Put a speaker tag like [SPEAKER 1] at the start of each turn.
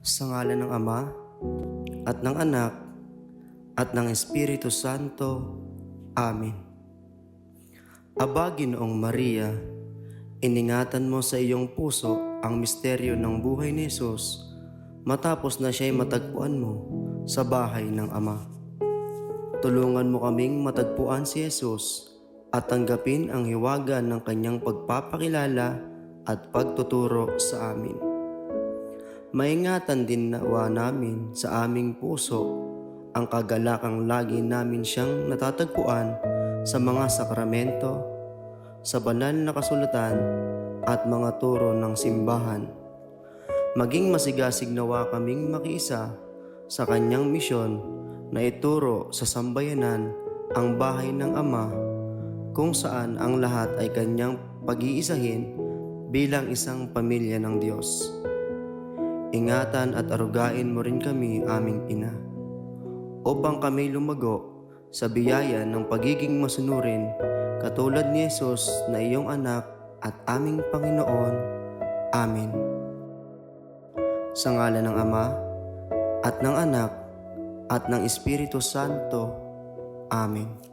[SPEAKER 1] Sa ngalan ng Ama, at ng Anak, at ng Espiritu Santo. Amen. Aba, Ginoong Maria, iningatan mo sa iyong puso ang misteryo ng buhay ni Jesus matapos na siya'y matagpuan mo sa bahay ng Ama. Tulungan mo kaming matagpuan si Jesus at tanggapin ang hiwaga ng kanyang pagpapakilala at pagtuturo sa amin. Maingatan din nawa namin sa aming puso ang kagalakang lagi namin siyang natatagpuan sa mga sakramento, sa banal na kasulatan at mga turo ng simbahan. Maging masigasig nawa kaming makiisa sa kanyang misyon na ituro sa sambayanan ang bahay ng Ama kung saan ang lahat ay kanyang pag-iisahin bilang isang pamilya ng Diyos. Ingatan at arugain mo rin kami, aming Ina, upang kami lumago sa biyaya ng pagiging masunurin katulad ni Jesus na iyong anak at aming Panginoon. Amen. Sa ngala ng Ama, at ng Anak, at ng Espiritu Santo. Amen.